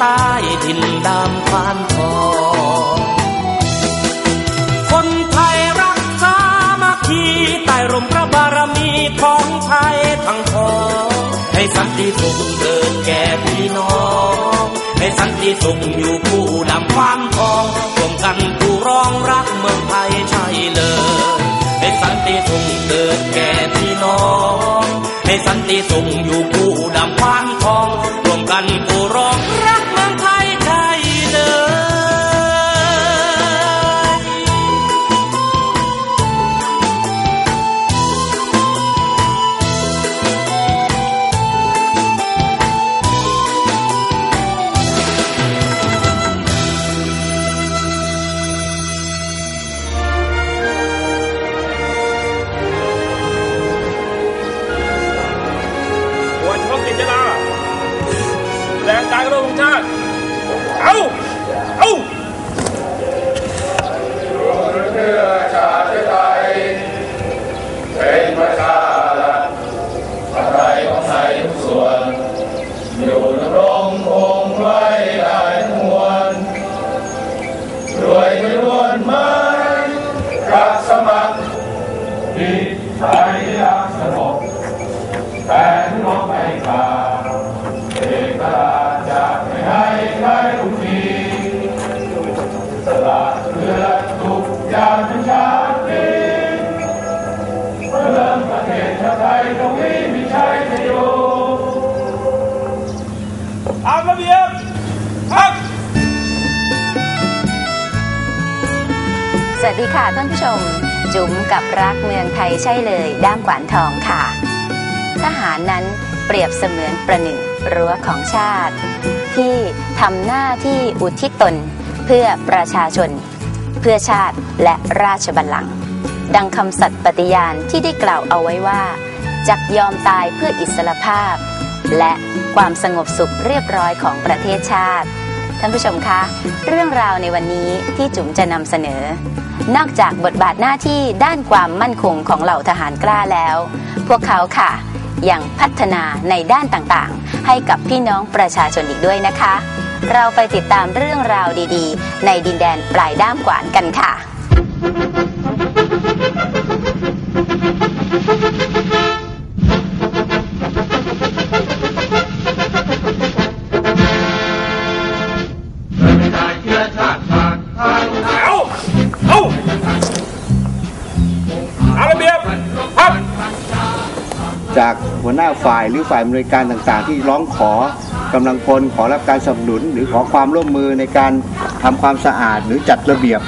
ใต้ถิ่นดำควานทองคนไทยรักสามัคคีใต้ร่มพระบารมีของไทยทั้งทองให้สันติสุขเกิดแก่พี่น้องให้สันติสุขอยู่คู่ดำควานทองรวมกันผู้ร้องรักเมืองไทยใช่เลยให้สันติสุขเกิดแก่พี่น้องให้สันติสุขอยู่ สวัสดีค่ะท่านผู้ชม จุ๋มกับรักเมืองไทยใช่เลย ด้ามขวานทองค่ะ ทหารนั้นเปรียบเสมือนประหนึ่งรั้วของชาติ ที่ทำหน้าที่อุทิศตนเพื่อประชาชน เพื่อชาติและราชบัลลังก์ดังคำสัตย์ปฏิญาณที่ได้กล่าวเอาไว้ว่าจักยอมตายเพื่ออิสรภาพ และความสงบสุขเรียบร้อยของประเทศชาติ ท่านผู้ชมคะ เรื่องราวในวันนี้ที่จุ๋มจะนำเสนอ นอกจากบทบาทหน้าที่ด้านความมั่นคงของเหล่าทหารกล้าแล้ว พวกเขาค่ะยังพัฒนาในด้านต่างๆ ให้กับพี่น้องประชาชนอีกด้วยนะคะ เราไปติดตามเรื่องราวดีๆ ในดินแดนปลายด้ามกวานกันค่ะ จากหัวหน้าฝ่ายหรือฝ่ายบริการต่างๆ ที่ร้องขอกำลังพลขอรับการสนับสนุน หรือขอความร่วมมือในการทำความสะอาดหรือจัดระเบียบ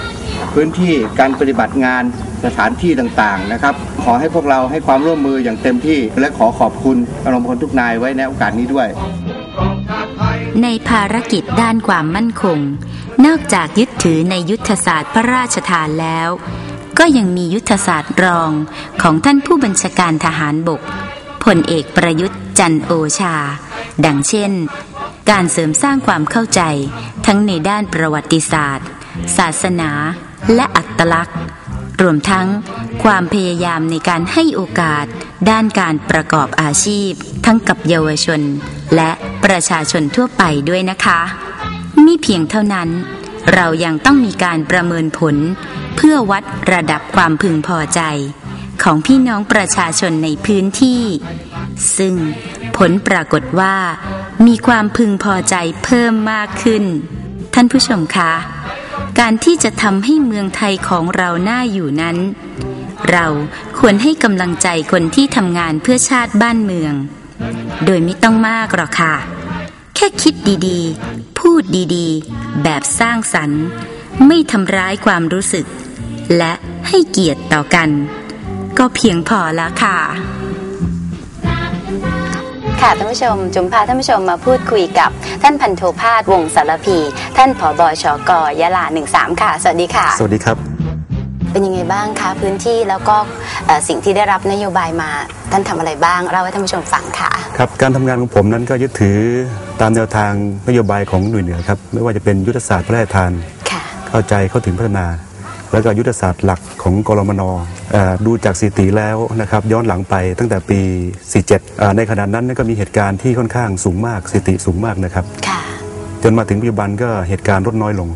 พื้นที่การปฏิบัติงานสถานที่ต่างๆนะครับ ขอให้พวกเราให้ความร่วมมืออย่างเต็มที่ และขอขอบคุณกำลังพลทุกนายไว้ในโอกาสนี้ด้วย ในภารกิจด้านความมั่นคง นอกจากยึดถือในยุทธศาสตร์พระราชทานแล้ว ก็ยังมียุทธศาสตร์รองของท่านผู้บัญชาการทหารบก พลเอกประยุทธ์จันโอชา ดังเช่น การเสริมสร้างความเข้าใจทั้งในด้านประวัติศาสตร์ ศาสนา และอัตลักษณ์ รวมทั้งความพยายามในการให้โอกาส ด้านการประกอบอาชีพ ทั้งกับเยาวชน และประชาชนทั่วไปด้วยนะคะมิเพียงเท่านั้น เรายังต้องมีการประเมินผล เพื่อวัดระดับความพึงพอใจ ของพี่น้องประชาชนในพื้นที่ ซึ่งผลปรากฏว่า มีความพึงพอใจเพิ่มมากขึ้น ท่านผู้ชมคะ การที่จะทำให้เมืองไทยของเราน่าอยู่นั้น เราควรให้กำลังใจคนที่ทำงานเพื่อชาติบ้านเมือง โดยไม่ต้องมากหรอกค่ะ แค่คิดดีๆ พูดดีๆ แบบสร้างสรรค์ ไม่ทำร้ายความรู้สึก และให้เกียรติต่อกัน ก็เพียงพอแล้วค่ะ ค่ะท่านผู้ชม จุมพาท่านผู้ชมมาพูดคุยกับท่านพันโทภาสวงศ์สารพี ท่านผบชกยะลา 13 ค่ะ สวัสดีค่ะ สวัสดีครับ เป็นยังไงบ้างคะพื้นที่แล้วก็เอ่อสิ่งที่ได้รับนโยบายมาท่านทำอะไรบ้างเล่าให้ท่านผู้ชมฟังค่ะ ครับการทำงานของผมนั้นก็ยึดถือตามแนวทางนโยบายของหน่วยเหนือครับ ไม่ว่าจะเป็นยุทธศาสตร์พระราชทาน ค่ะ เข้าใจเข้าถึงพัฒนา แล้วก็ยุทธศาสตร์หลักของกรมนเอ่อดูจากสถิติแล้วนะครับย้อนหลังไปตั้งแต่ปี 47เอ่อในขณะนั้นก็มีเหตุการณ์ที่ค่อนข้างสูงมากสถิติสูงมากนะครับค่ะจนมาถึงปัจจุบันก็เหตุการณ์ลดน้อยลง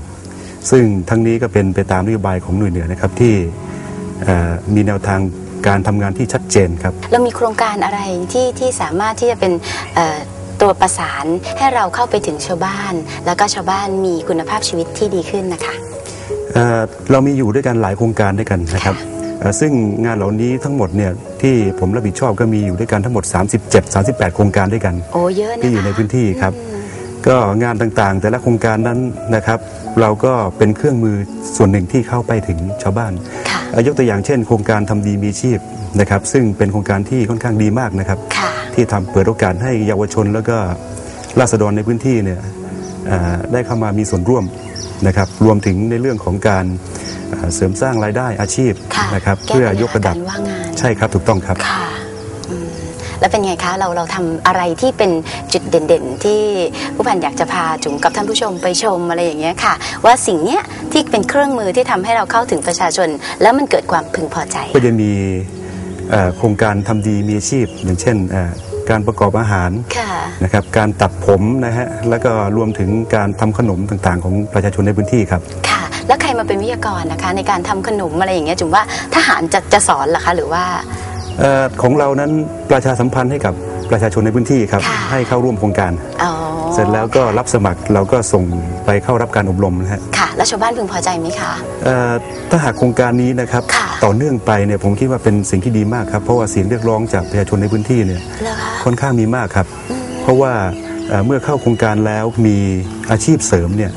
ซึ่งทั้งนี้ก็เป็นไปตามนโยบายของหน่วยเหนือนะครับที่เอ่อมีแนวทางการทำงานที่ชัดเจนครับเรามีโครงการอะไรที่ที่สามารถที่จะเป็นเอ่อตัวประสานให้เราเข้าไปถึงชาวบ้าน แล้วก็ชาวบ้านมีคุณภาพชีวิตที่ดีขึ้นนะคะ เอ่อเรามีอยู่ด้วยกันหลายโครงการด้วยกันนะครับเอ่อซึ่งงานเหล่านี้ทั้งหมดเนี่ยที่ผมรับผิดชอบก็มีอยู่ด้วยกันทั้งหมด 37 38 โครงการด้วยกันโอ้เยอะนะคะที่อยู่ในพื้นที่ครับ ก็งานต่างๆ แต่ละโครงการนั้นนะครับ เราก็เป็นเครื่องมือส่วนหนึ่งที่เข้าไปถึงชาวบ้านค่ะเอ่อยกตัวอย่างเช่น โครงการทำดีมีชีพนะครับ ซึ่งเป็นโครงการที่ค่อนข้างดีมากนะครับค่ะที่ทำเปิดโอกาสให้เยาวชนแล้วก็ราษฎรในพื้นที่เนี่ยเอ่อได้เข้ามามีส่วนร่วม นะครับรวมถึงในเรื่องของการเอ่อเสริมสร้างรายได้อาชีพค่ะนะครับแก้เพื่อยกระดับปัญหาการว่างงานใช่ครับถูกต้องครับค่ะอืมแล้วเป็นไงคะเราเราทำอะไรที่เป็นจุดเด่นๆ ที่ผู้พันอยากจะพาจุ๋มกับท่านผู้ชมไปชมอะไรอย่างเงี้ยค่ะ ว่าสิ่งเนี้ยที่เป็นเครื่องมือที่ทำให้เราเข้าถึงประชาชน แล้วมันเกิดความพึงพอใจ ก็จะมีเอ่อโครงการทำดีมีอาชีพ อย่างเช่นเอ่อ การประกอบอาหารค่ะนะครับการตัดผมนะฮะแล้วก็รวมถึงการทำขนมต่างๆ ของประชาชนในพื้นที่ครับค่ะ แล้วใครมาเป็นวิทยากรนะคะในการทำขนมอะไรอย่างเงี้ยจุ๋มว่าทหารจะจะสอนเหรอคะหรือว่าเอ่อของเรานั้นประชาสัมพันธ์ให้กับ ประชาชนในพื้นที่ครับค่ะให้เข้าร่วมโครงการ อ๋อเสร็จแล้วก็รับสมัครเราก็ส่งไปเข้ารับการอบรมนะฮะค่ะ แล้วชาวบ้านพึงพอใจไหมคะ เอ่อถ้าหากโครงการนี้นะครับค่ะ ต่อเนื่องไปเนี่ยผมคิดว่าเป็นสิ่งที่ดีมากครับเพราะว่าเสียงเรียกร้องจากประชาชนในพื้นที่เนี่ย เหรอคะ ค่อนข้างมีมากครับ เพราะว่าเอ่อเมื่อเข้าโครงการแล้วมีอาชีพเสริมเนี่ย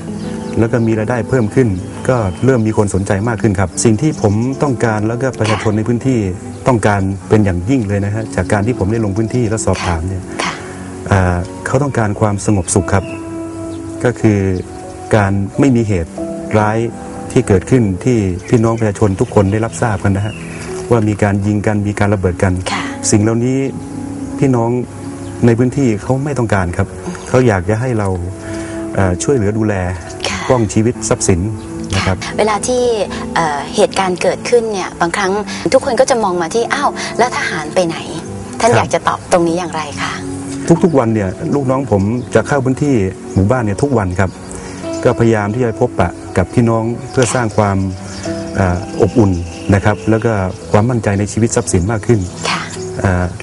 แล้วก็มีรายได้เพิ่มขึ้น ก็เริ่มมีคนสนใจมากขึ้นครับ สิ่งที่ผมต้องการแล้วก็ประชาชนในพื้นที่ ต้องการเป็นอย่างยิ่งเลยนะฮะจากการที่ผมได้ลงพื้นที่และสอบถามเนี่ยค่ะเอ่อเขาต้องการความสงบสุขครับ ก็คือการไม่มีเหตุร้ายที่เกิดขึ้นที่พี่น้องประชาชนทุกคนได้รับทราบกันนะฮะว่ามีการยิงกันมีการระเบิดกันค่ะสิ่งเหล่านี้พี่น้องในพื้นที่เขาไม่ต้องการครับ เขาอยากจะให้เราเอ่อช่วยเหลือดูแลค่ะป้องชีวิตทรัพย์สิน นะครับเวลาที่เอ่อเหตุการณ์เกิดขึ้นเนี่ยบางครั้งทุกคนก็จะมองมาที่อ้าวแล้วทหารไปไหน ท่านครับอยากจะตอบตรงนี้อย่างไรคะทุกๆวันเนี่ยลูกน้องผมจะเข้าพื้นที่หมู่บ้านเนี่ยทุกวันครับ ก็พยายามที่จะพบปะกับพี่น้องเพื่อสร้างความเอ่ออบอุ่นนะครับ แล้วก็ความมั่นใจในชีวิตทรัพย์สินมากขึ้นค่ะเอ่อ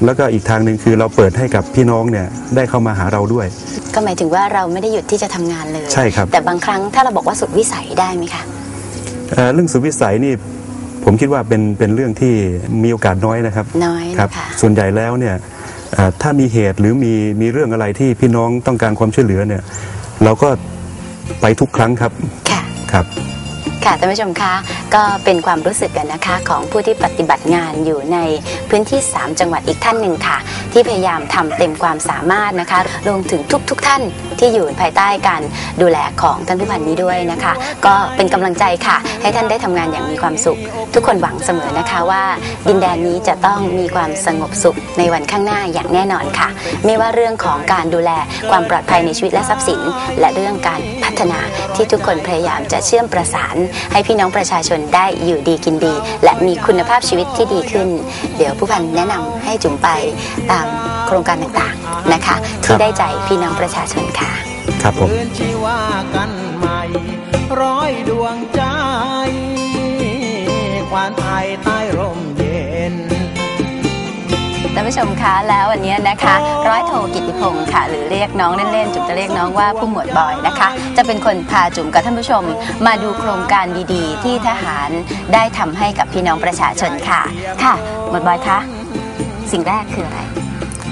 แล้วก็อีกทางหนึ่งคือเราเปิดให้กับพี่น้องเนี่ยได้เข้ามาหาเราด้วย ก็หมายถึงว่าเราไม่ได้หยุดที่จะทำงานเลยใช่ครับแต่บางครั้งถ้าเราบอกว่าสุดวิสัยได้ไหมคะเอ่อเรื่องสุดวิสัยนี่ผมคิดว่าเป็นเป็นเรื่องที่มีโอกาสน้อยนะครับน้อยครับนะคะส่วนใหญ่แล้วเนี่ยเอ่อถ้ามีเหตุหรือมีมีเรื่องอะไรที่พี่น้องต้องการความช่วยเหลือเนี่ยเราก็ไปทุกครั้งครับค่ะครับ ค่ะท่านผู้ชมคะก็เป็นความรู้สึกกันนะคะ ของผู้ที่ปฏิบัติงานอยู่ในพื้นที่ 3 จังหวัดอีกท่านหนึ่งค่ะ ที่พยายามทำเต็มความสามารถนะคะรวมถึงทุกๆทท่านที่อยู่ภายใต้การดูแลของท่านผู้พันนี้ด้วยนะคะ ก็เป็นกำลังใจค่ะ ให้ท่านได้ทำงานอย่างมีความสุข ทุกคนหวังเสมอนะคะว่า ดินแดนนี้จะต้องมีความสงบสุขในวันข้างหน้าอย่างแน่นอนค่ะ ไม่ว่าเรื่องของการดูแลความปลอดภัยในชีวิตและทรัพย์สิน และเรื่องการพัฒนาที่ทุกคนพยายามจะเชื่อมประสานให้พี่น้องประชาชนได้อยู่ดีกินดี และมีคุณภาพชีวิตที่ดีขึ้น เดี๋ยวผู้พันแนะนำให้จุ๋มไปตามโครงการต่างๆนะคะครัที่บได้ใจพี่น้องประชาชนค่ะ ครับผมคืนชีวากันใหม่ร้อยด ผู้ชมคะแล้ววันนี้นะคะ ร้อยโทกิติพงศ์ค่ะ หรือเรียกน้องเล่นๆจุ๋มจะเรียกน้องว่าผู้หมวดบอยนะคะ จะเป็นคนพาจุ๋มกับท่านผู้ชม มาดูโครงการดีๆ ที่ทหารได้ทำให้กับพี่น้องประชาชนค่ะ ค่ะ หมวดบอยคะสิ่งแรกคืออะไร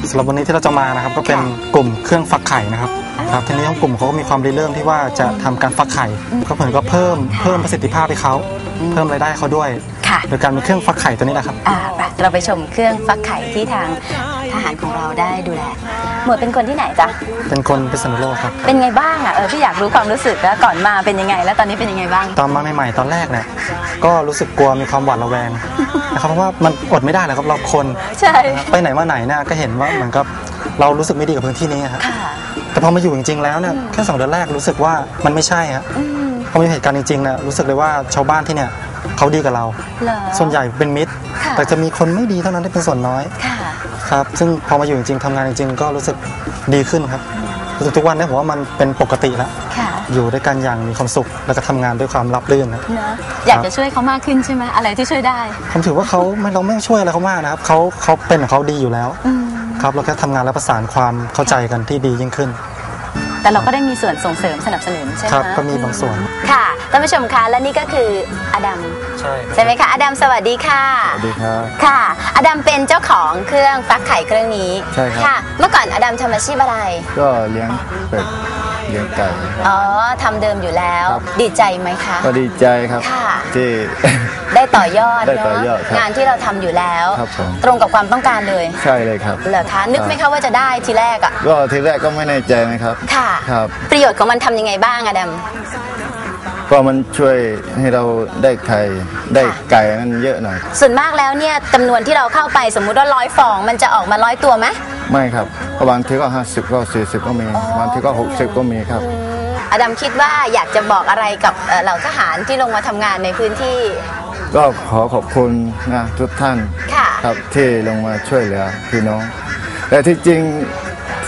สำหรับวันนี้ที่เราจะมานะครับก็เป็นกลุ่มเครื่องฟักไข่นะครับ ครับทีนี้ของกลุ่มเขาก็มีความริเริ่มที่ว่าจะทำการฟักไข่ก็เหมือนก็เพิ่มเพิ่มประสิทธิภาพให้เขาเพิ่มรายได้ให้เขาด้วยค่ะ โดยการมีเครื่องฟักไข่ตัวนี้นะครับ อ่าไปเราไปชมเครื่องฟักไข่ที่ทางทหารของเราได้ดูแล หมวดเป็นคนที่ไหนจ๊ะ เป็นคนพิษณุโลกครับ เป็นไงบ้างอะเออพี่อยากรู้ความรู้สึกแล้วก่อนมาเป็นยังไง แล้วตอนนี้เป็นยังไงบ้าง ตอนมาใหม่ๆตอนแรกเนี่ยก็รู้สึกกลัวมีความหวาดระแวงนะครับเพราะว่ามันอดไม่ได้เลยครับเราคนใช่ ไปไหนมาไหนเนี่ยก็เห็นว่าเหมือนกับเรารู้สึกไม่ดีกับพื้นที่นี้ครับ ค่ะ แต่พอมาอยู่จริงๆแล้วเนี่ยแค่สองเดือนแรกรู้สึกว่ามันไม่ใช่ฮะอืมพอมีเหตุการณ์จริงๆเนี่ยรู้สึกเลยว่าชาวบ้านที่เนี่ยเขาดีกับเราเหรอส่วนใหญ่เป็นมิตรค่ะแต่จะมีคนไม่ดีเท่านั้นที่เป็นส่วนน้อยค่ะครับ ซึ่งพอมาอยู่จริงๆทำงานจริงๆ ก็รู้สึกดีขึ้นครับรู้สึกทุกวันเนี้ผมว่ามันเป็นปกติแล้วค่ะอยู่ด้วยกันอย่างมีความสุขแล้วก็ทำงานด้วยความรับรื่นนะเนอะอยากจะช่วยเขามากขึ้นใช่ไหมอะไรที่ช่วยได้ผมถือว่าเขาไม่เราไม่ต้องช่วยอะไรเขามากนะครับเขาเขาเป็นของเขาดีอยู่แล้วอืม ครับเราแค่ทำงานและประสานความเข้าใจกันที่ดียิ่งขึ้น แต่เราก็ได้มีส่วนส่งเสริมสนับสนุนใช่ไหมครับก็มีบางส่วน ค่ะท่านผู้ชมคะและนี่ก็คืออดัมใช่ใช่ไหมคะอดัมสวัสดีค่ะ สวัสดีครับ ค่ะ อดัมเป็นเจ้าของเครื่องฟักไข่เครื่องนี้ใช่ครับ ค่ะ เมื่อก่อนอดัมทำอาชีพอะไร ก็เลี้ยงเป็ดเลี้ยงไก่อ๋อทำเดิมอยู่แล้ว ครับ ดีใจไหมคะ ก็ดีใจครับ ค่ะ ที่ ได้ต่อยอดได้เนาะต่อยอดครับงานที่เราทำอยู่แล้ว ครับผม ตรงกับความต้องการเลยใช่เลยครับเหรอคะนึกไหมคะว่าจะได้ทีแรกอะก็ทีแรกก็ไม่แน่ใจนะครับค่ะ ครับ ประโยชน์ของมันทำยังไงบ้างอดัมก็มันช่วยให้เราได้ไข่ได้ไก่นั่นเยอะหน่อย ส่วนมากแล้วเนี่ยจำนวนที่เราเข้าไปสมมุติว่าร้อยฟอง มันจะออกมาร้อยตัวไหมไม่ครับก็บางทีก็50ก็40 ก็มีบางทีก็ 60 ก็มีครับ อดัมคิดว่าอยากจะบอกอะไรกับเอ่อเหล่าทหารที่ลงมาทำงานในพื้นที่ ก็ขอขอบคุณนะทุกท่านค่ะครับที่ลงมาช่วยเหลือพี่น้อง แต่ที่จริง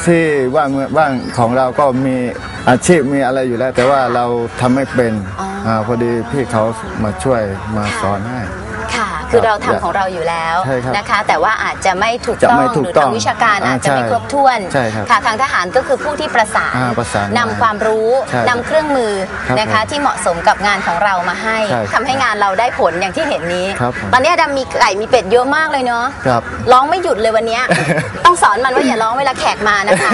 ที่ว่านเมืองบ้านของเราก็มีอาชีพมีอะไรอยู่แล้ว แต่ว่าเราทำไม่เป็นอ๋ออ่าพอดีพี่เขามาช่วยมาสอนให้ ค่ะคือเราครับทำของเราอยู่แล้วใช่ครับนะคะ แต่ว่าอาจจะไม่ถูกจะต้องไม่ถูหกรือต้ทาองงวิชาการอ่าอาจจะไม่ใช่ครบถ้วนใช่ครับค่ะทางทหารก็คือผู้ที่ประสานอ่าประสานนำความรู้ใช่นำเครื่องมือครับนะคะ ผมที่เหมาะสมกับงานของเรามาให้ใช่ครับทำให้งานเราได้ผลอย่างที่เห็นนี้ครับผม ตอนนี้อดัมมีไก่มีเป็ดเยอะมากเลยเนาะ ครับ ร้องไม่หยุดเลยวันเนี้ย ต้องสอนมันว่าอย่าร้องเวลาแขกมานะคะ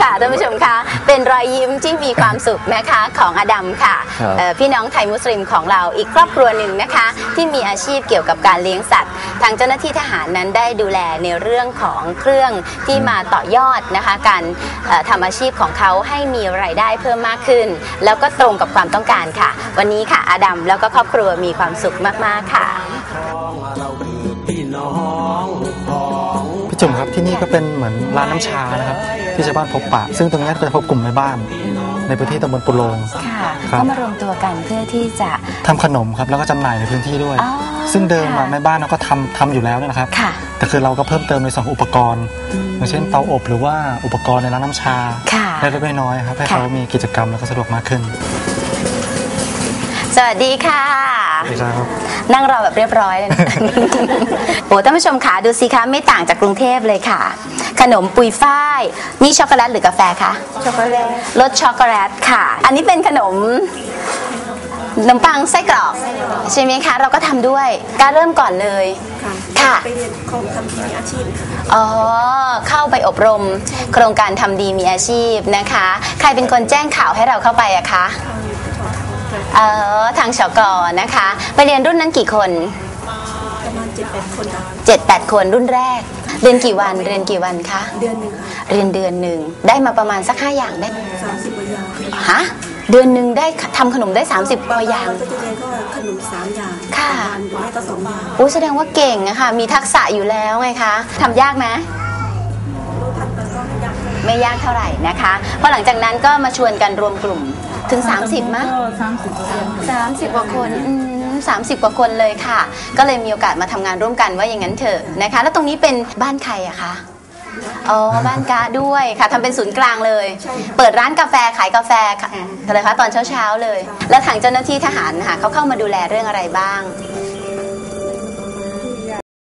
ค่ะท่านผู้ชมคะเป็นรอยยิ้มที่มีความสุขนะคะของอดัมค่ะครับเอ่อพี่น้องไทยมุสลิมของเราอีกครอบครัวหนึ่งนะคะ ที่มีอาชีพเกี่ยวกับการเลี้ยงสัตว์ ทางเจ้าหน้าที่ทหารนั้นได้ดูแลในเรื่องของเครื่องที่มาต่อยอดนะคะการเอ่อทำอาชีพของเขาให้มีรายได้เพิ่มมากขึ้น แล้วก็ตรงกับความต้องการค่ะ วันนี้ค่ะอาดัมแล้วก็ครอบครัวมีความสุขมาก ๆ ค่ะพี่จุ๋มครับที่นี่ก็เป็นเหมือนร้านน้ำชานะครับที่ชาวบ้านพบปะ ซึ่งตรงนี้ก็จะพบกลุ่มแม่บ้าน ในพื้นที่ตำบลปุโรง ค่ะครับ ก็มารวมตัวกันเพื่อที่จะ ทำขนมครับแล้วก็จำหน่ายในพื้นที่ด้วย อ๋อซึ่งเดิมอะค่ะ แม่บ้านเราก็ทำทำอยู่แล้วนะครับ ค่ะ แต่คือเราก็เพิ่มเติมในส่วนของอุปกรณ์ อย่างเช่นเตาอบหรือว่าอุปกรณ์ในร้านน้ำชาค่ะเล็กๆน้อยๆครับให้ค่ะ เขามีกิจกรรมแล้วก็สะดวกมากขึ้นสวัสดีค่ะสวัสดีครับ นั่งรอแบบเรียบร้อยเลยนะ โอ้ท่านผู้ชมคะดูสิคะไม่ต่างจากกรุงเทพเลยค่ะ ขนมปุยฝ้าย นี่ช็อกโกแลตหรือกาแฟคะช็อกโกแลตรสช็อกโกแลตค่ะ อันนี้เป็นขนมขนมปังไส้กรอกใช่ไหมคะ เราก็ทำด้วยการเริ่มก่อนเลยค่ะไปเรียนของทำทีมีอาชีพค่ะอ๋อเข้าไปอบรม โครงการทำดีมีอาชีพนะคะ ใครเป็นคนแจ้งข่าวให้เราเข้าไปอะคะเออทางชกนะคะ ไปเรียนรุ่นนั้นกี่คนประมาณเจ็ดแปดคนค่ะเจ็ดแปดคนรุ่นแรก เรียนกี่วันเรียนกี่วันคะเดือนหนึ่งเรียนเดือนหนึ่งได้มาประมาณสักห้าอย่างได้สามสิบกว่าอย่างฮะเดือนหนึ่งได้ทำขนมได้ 30กว่าอย่างก็จะเรียนก็ขนมสามอย่างค่ะวันหรือไม่ก็สองอย่างอู้แสดงว่าเก่งอะค่ะ มีทักษะอยู่แล้วไงคะทำยากไหมไม่ยากเท่าไหร่นะคะพอหลังจากนั้นก็มาชวนกันรวมกลุ่มถึง 30มั้ยสามสิบกว่าคนอืม สามสิบกว่าคนเลยค่ะ ก็เลยมีโอกาสมาทำงานร่วมกันว่าอย่างนั้นเถอะนะคะ แล้วตรงนี้เป็นบ้านใครอะคะอ๋อบ้านกาด้วยค่ะทำเป็นศูนย์กลางเลย เปิดร้านกาแฟขายกาแฟค่ะอะไรคะตอนเช้าๆเลย แล้วทางเจ้าหน้าที่ทหารนะคะเขาเข้ามาดูแลเรื่องอะไรบ้างก